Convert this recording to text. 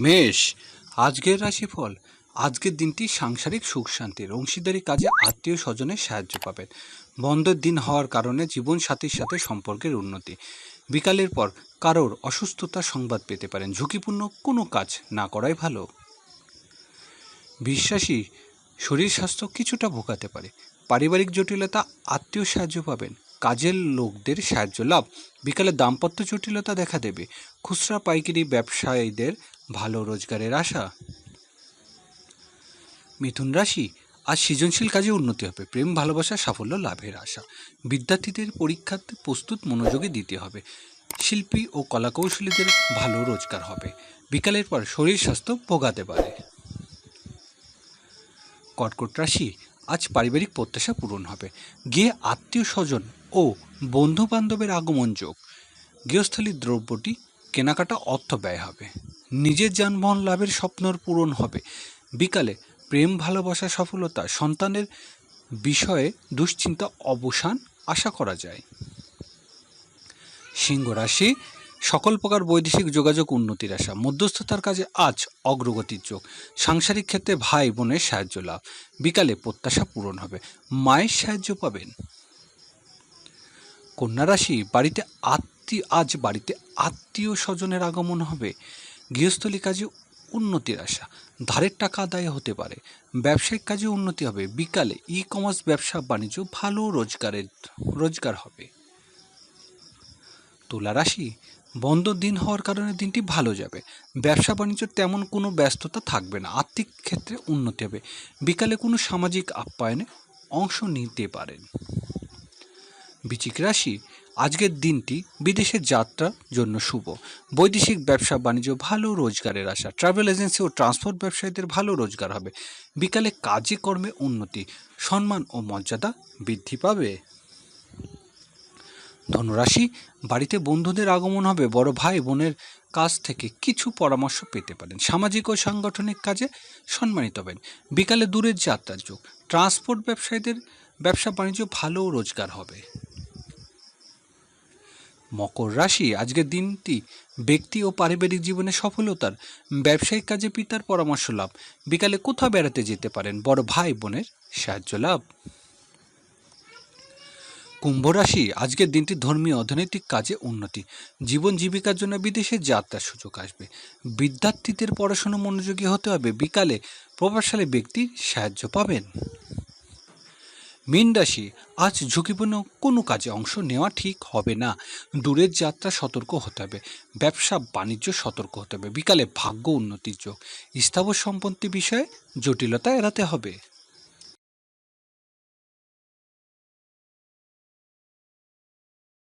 মেষ, আজকের রাশিফল। আজকের দিনটি সাংসারিক সুখ শান্তির, অংশীদারি কাজে আত্মীয় স্বজনের সাহায্য পাবেন। বন্ধের দিন হওয়ার কারণে জীবনসাথীর সাথে সম্পর্কের উন্নতি। বিকালের পর কারোর অসুস্থতা সংবাদ পেতে পারেন। ঝুঁকিপূর্ণ কোনো কাজ না করাই ভালো। বিশ্বাসী শরীর স্বাস্থ্য কিছুটা ভোগাতে পারে। পারিবারিক জটিলতা আত্মীয় সাহায্য পাবেন। কাজের লোকদের সাহায্য লাভ। বিকালে দাম্পত্য জটিলতা দেখা দেবে। খুচরা পাইকারি ব্যবসায়ীদের ভালো রোজগারের আশা? মিথুন রাশি, আজ সৃজনশীল কাজে উন্নতি হবে। প্রেম, ভালোবাসা, সাফল্য, লাভের আশা। বিদ্যার্থীদের পরীক্ষাতে প্রস্তুত মনোযোগী দিতে হবে। শিল্পী ও কলাকৌশলীদের ভালো রোজগার হবে। বিকালের পর শরীর স্বাস্থ্য ভোগাতে পারে। কর্কট রাশি, আজ পারিবারিক প্রত্যাশা পূরণ হবে। গিয়ে আত্মীয় স্বজন ও বন্ধু বান্ধবের আগমন যোগ। গৃহস্থলীর দ্রব্যটি কেনাকাটা অর্থ ব্যয় হবে। নিজের যানবাহন লাভের স্বপ্নর পূরণ হবে। বিকালে প্রেম, ভালোবাসা, সফলতা সন্তানের বিষয়ে দুশ্চিন্তা অবসান আশা করা যায়। সিংহ রাশি, সকল প্রকার বৈদেশিক যোগাযোগ উন্নতির আশা। মধ্যস্থতার কাজে আজ অগ্রগতির যোগ। সাংসারিক ক্ষেত্রে ভাই বোনের সাহায্য লাভ। বিকালে প্রত্যাশা পূরণ হবে। মায়ের সাহায্য পাবেন। কন্যা রাশি, বাড়িতে আত্মীয়, আজ বাড়িতে আত্মীয় স্বজনের আগমন হবে। গৃহস্থলী কাজে উন্নতির আশা। ধারের টাকা আদায় হতে পারে। ব্যবসায়িক কাজে উন্নতি হবে। বিকালে ই কমার্স ব্যবসা বাণিজ্য ভালো রোজগারের, রোজগার হবে। তুলা রাশি, বন্ধ দিন হওয়ার কারণে দিনটি ভালো যাবে। ব্যবসা বাণিজ্য তেমন কোনো ব্যস্ততা থাকবে না। আর্থিক ক্ষেত্রে উন্নতি হবে। বিকালে কোনো সামাজিক আপ্যায়নে অংশ নিতে পারেন। বিচিক রাশি আজকের দিনটি বিদেশের যাত্রার জন্য শুভ। বৈদেশিক ব্যবসা, বাণিজ্য ভালো রোজগারের আশা। ট্রাভেল এজেন্সি ও ট্রান্সপোর্ট ব্যবসায়ীদের ভালো রোজগার হবে। বিকালে কাজে কর্মে উন্নতি, সম্মান ও মর্যাদা বৃদ্ধি পাবে। ধনুরাশি, বাড়িতে বন্ধুদের আগমন হবে। বড় ভাই বোনের কাছ থেকে কিছু পরামর্শ পেতে পারেন। সামাজিক ও সাংগঠনিক কাজে সম্মানিত হবেন। বিকালে দূরের যাত্রার যোগ। ট্রান্সপোর্ট ব্যবসায়ীদের ব্যবসা বাণিজ্য ভালো রোজগার হবে। মকর রাশি আজকের দিনটি ব্যক্তি ও পারিবারিক জীবনে সফলতার ব্যবসায়িক কাজে পিতার পরামর্শ লাভ। বিকালে কোথাও বেড়াতে যেতে পারেন বড় ভাই বোনের সাহায্য লাভ। কুম্ভ রাশি আজকের দিনটি ধর্মীয় অর্থনৈতিক কাজে উন্নতি। জীবন জীবিকার জন্য বিদেশে যাত্রার সুযোগ আসবে। বিদ্যার্থীদের পড়াশোনা মনোযোগী হতে হবে। বিকালে প্রভাবশালী ব্যক্তির সাহায্য পাবেন। মীন রাশি, আজ ঝুঁকিপূর্ণ কোনো কাজে অংশ নেওয়া ঠিক হবে না। দূরের যাত্রা সতর্ক হতে হবে, ব্যবসা বাণিজ্য সতর্ক হতে হবে, বিকালে ভাগ্য উন্নতির যোগ। স্থাবর সম্পত্তি বিষয়ে জটিলতা এড়াতে হবে।